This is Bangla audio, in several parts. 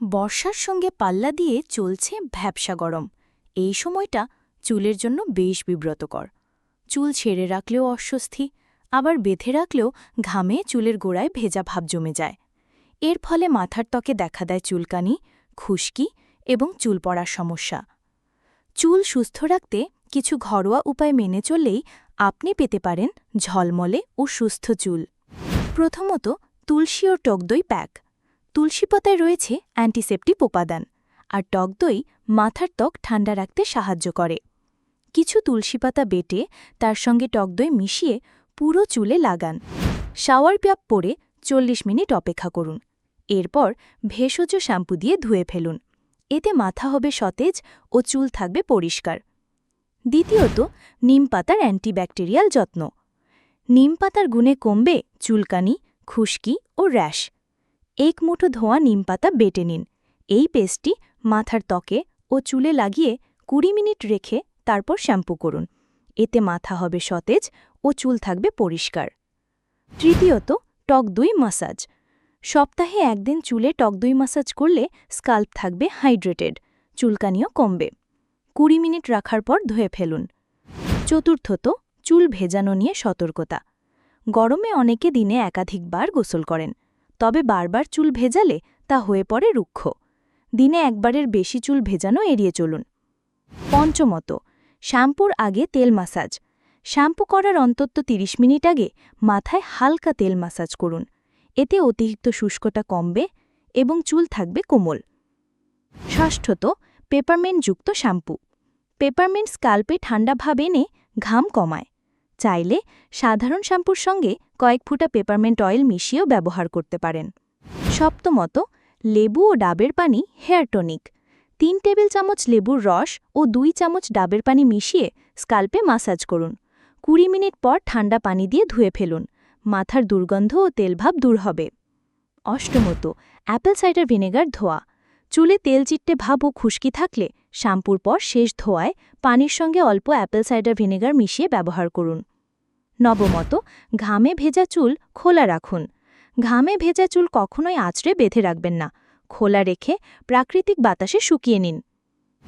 বর্ষার সঙ্গে পাল্লা দিয়ে চলছে ভ্যাবসা গরম। এই সময়টা চুলের জন্য বেশ বিব্রতকর। চুল ছেড়ে রাখলেও অস্বস্তি, আবার বেঁধে রাখলেও ঘামে চুলের গোড়ায় ভেজা ভাব জমে যায়। এর ফলে মাথার ত্বকে দেখা দেয় চুলকানি, খুশকি এবং চুল পড়ার সমস্যা। চুল সুস্থ রাখতে কিছু ঘরোয়া উপায় মেনে চললেই আপনি পেতে পারেন ঝলমলে ও সুস্থ চুল। প্রথমত তুলসী ও টকদই প্যাক। তুলসী পাতায় রয়েছে অ্যান্টিসেপ্টিক উপাদান আর টক দই মাথার ত্বক ঠান্ডা রাখতে সাহায্য করে। কিছু তুলসী পাতা বেটে তার সঙ্গে টক দই মিশিয়ে পুরো চুলে লাগান। শাওয়ার প্যাপ পরে চল্লিশ মিনিট অপেক্ষা করুন। এরপর ভেষজ শ্যাম্পু দিয়ে ধুয়ে ফেলুন। এতে মাথা হবে সতেজ ও চুল থাকবে পরিষ্কার। দ্বিতীয়ত, নিম পাতার অ্যান্টিব্যাকটেরিয়াল যত্ন। নিম পাতার গুণে কমবে চুলকানি, খুশকি ও র্যাশ। এক মুঠো ধোয়া নিম পাতা বেটে নিন। এই পেস্টটি মাথার ত্বকে ও চুলে লাগিয়ে কুড়ি মিনিট রেখে তারপর শ্যাম্পু করুন। এতে মাথা হবে সতেজ ও চুল থাকবে পরিষ্কার। তৃতীয়ত, টক দুই মাসাজ। সপ্তাহে একদিন চুলে টক দুই মাসাজ করলে স্কাল্প থাকবে হাইড্রেটেড, চুলকানিও কমবে। কুড়ি মিনিট রাখার পর ধুয়ে ফেলুন। চতুর্থত, চুল ভেজানো নিয়ে সতর্কতা। গরমে অনেকে দিনে একাধিকবার গোসল করেন। তবে বারবার চুল ভেজালে তা হয়ে পড়ে রুক্ষ। দিনে একবারের বেশি চুল ভেজানো এড়িয়ে চলুন। পঞ্চমত, শ্যাম্পুর আগে তেল মাসাজ। শ্যাম্পু করার অন্তত ৩০ মিনিট আগে মাথায় হালকা তেল মাসাজ করুন। এতে অতিরিক্ত শুষ্কতা কমবে এবং চুল থাকবে কোমল। ষষ্ঠত, পেপারমেন্টযুক্ত শ্যাম্পু। পেপারমেন্ট স্কাল্পে ঠান্ডা ভাব এনে ঘাম কমায়। চাইলে সাধারণ শ্যাম্পুর সঙ্গে কয়েক ফুটা পেপারমেন্ট অয়েল মিশিয়েও ব্যবহার করতে পারেন। সপ্তমত লেবু ও ডাবের পানি হেয়ার টনিক। তিন টেবিল চামচ লেবুর রস ও দুই চামচ ডাবের পানি মিশিয়ে স্কাল্পে মাসাজ করুন। কুড়ি মিনিট পর ঠান্ডা পানি দিয়ে ধুয়ে ফেলুন। মাথার দুর্গন্ধ ও তেলভাব দূর হবে। অষ্টমত, অ্যাপেল সাইডার ভিনেগার ধোয়া। চুলে তেল চিট্টে ভাব ও খুশকি থাকলে শ্যাম্পুর পর শেষ ধোয়ায় পানির সঙ্গে অল্প অ্যাপেল সাইডার ভিনেগার মিশিয়ে ব্যবহার করুন। নবমত, ঘামে ভেজা চুল খোলা রাখুন। ঘামে ভেজা চুল কখনোই আঁচড়ে বেঁধে রাখবেন না। খোলা রেখে প্রাকৃতিক বাতাসে শুকিয়ে নিন।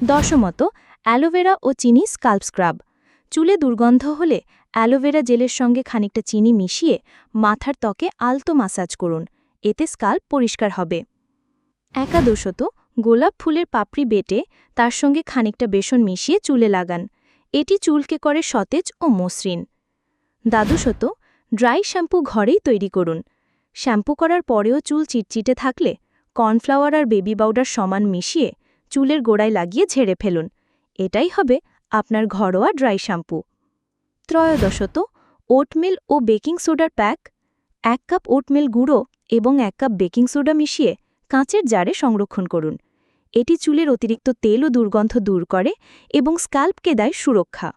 দশমত, অ্যালোভেরা ও চিনি স্কাল্প স্ক্রাব। চুলে দুর্গন্ধ হলে অ্যালোভেরা জেলের সঙ্গে খানিকটা চিনি মিশিয়ে মাথার ত্বকে আলতো মাসাজ করুন। এতে স্কাল্প পরিষ্কার হবে। একাদশত, গোলাপ ফুলের পাপড়ি বেটে তার সঙ্গে খানিকটা বেসন মিশিয়ে চুলে লাগান। এটি চুলকে করে সতেজ ও মসৃণ। দ্বাদশত ড্রাই শ্যাম্পু ঘরেই তৈরি করুন। শ্যাম্পু করার পরেও চুল চিটচিটে থাকলে কর্নফ্লাওয়ার আর বেবি পাউডার সমান মিশিয়ে চুলের গোড়ায় লাগিয়ে ঝেড়ে ফেলুন। এটাই হবে আপনার ঘরোয়া ড্রাই শ্যাম্পু। ত্রয়োদশত ওটমিল ও বেকিং সোডার প্যাক। এক কাপ ওটমিল গুঁড়ো এবং এক কাপ বেকিং সোডা মিশিয়ে কাঁচের জারে সংরক্ষণ করুন। এটি চুলের অতিরিক্ত তেল ও দুর্গন্ধ দূর করে এবং স্কাল্পকে দেয় সুরক্ষা।